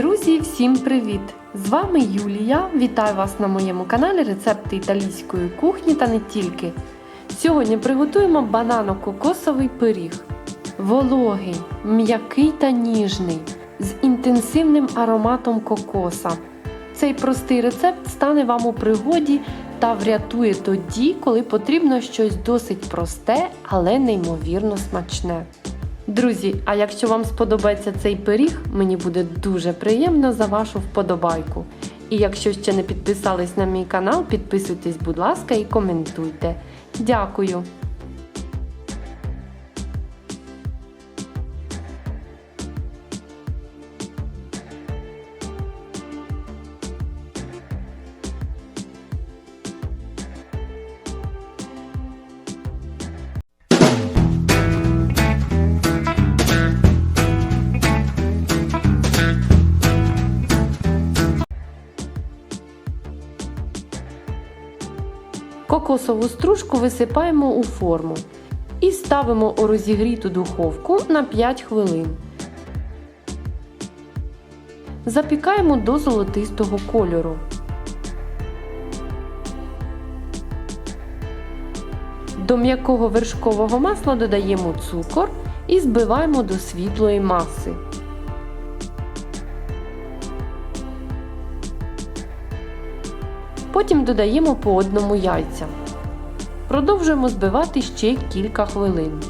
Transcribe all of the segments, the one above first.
Друзі, всім привіт! З вами Юлія. Вітаю вас на моєму каналі Рецепти італійської кухні та не тільки. Сьогодні приготуємо банано-кокосовий пиріг. Вологий, м'який та ніжний, з інтенсивним ароматом кокоса. Цей простий рецепт стане вам у пригоді та врятує тоді, коли потрібно щось досить просте, але неймовірно смачне. Друзі, а якщо вам сподобається цей пиріг, мені буде дуже приємно за вашу вподобайку. І якщо ще не підписались на мій канал, підписуйтесь, будь ласка, і коментуйте. Дякую! Кокосову стружку висипаємо у форму і ставимо у розігріту духовку на 5 хвилин. Запікаємо до золотистого кольору. До м'якого вершкового масла додаємо цукор і збиваємо до світлої маси. Потім додаємо по одному яйця. Продовжуємо збивати ще кілька хвилин.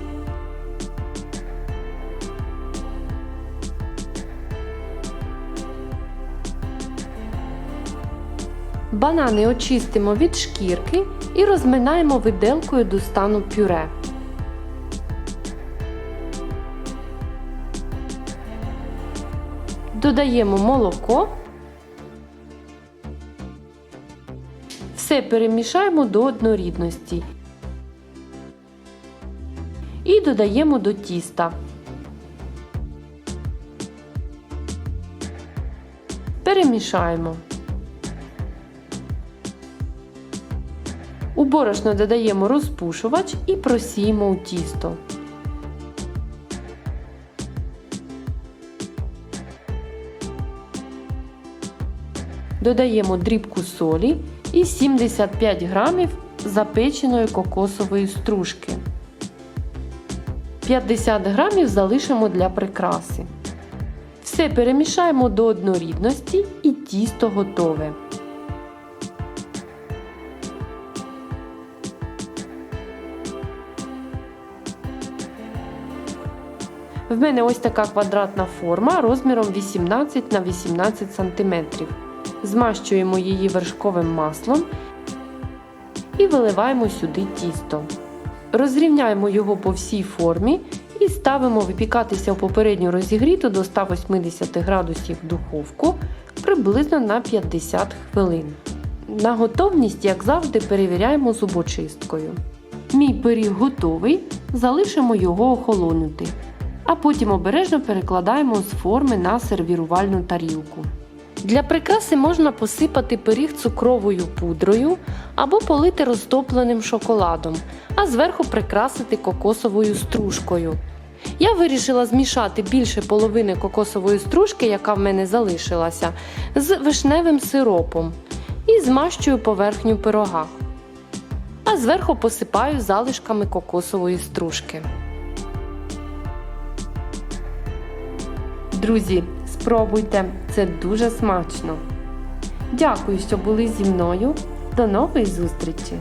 Банани очистимо від шкірки і розминаємо виделкою до стану пюре. Додаємо молоко. Все перемішаємо до однорідності і додаємо до тіста. Перемішаємо. У борошно додаємо розпушувач і просіємо у тісто. Додаємо дрібку солі і 75 грамів запеченої кокосової стружки. 50 грамів залишимо для прикраси. Все перемішаємо до однорідності і тісто готове. В мене ось така квадратна форма розміром 18 на 18 см. Змащуємо її вершковим маслом і виливаємо сюди тісто. Розрівняємо його по всій формі і ставимо випікатися у попередньо розігріту до 180 градусів духовку приблизно на 50 хвилин. На готовність, як завжди, перевіряємо зубочисткою. Мій пиріг готовий, залишимо його охолонути, а потім обережно перекладаємо з форми на сервірувальну тарілку. Для прикраси можна посипати пиріг цукровою пудрою або полити розтопленим шоколадом, а зверху прикрасити кокосовою стружкою. Я вирішила змішати більше половини кокосової стружки, яка в мене залишилася, з вишневим сиропом і змащую поверхню пирога. А зверху посипаю залишками кокосової стружки. Друзі, спробуйте, це дуже смачно. Дякую, що були зі мною. До нової зустрічі!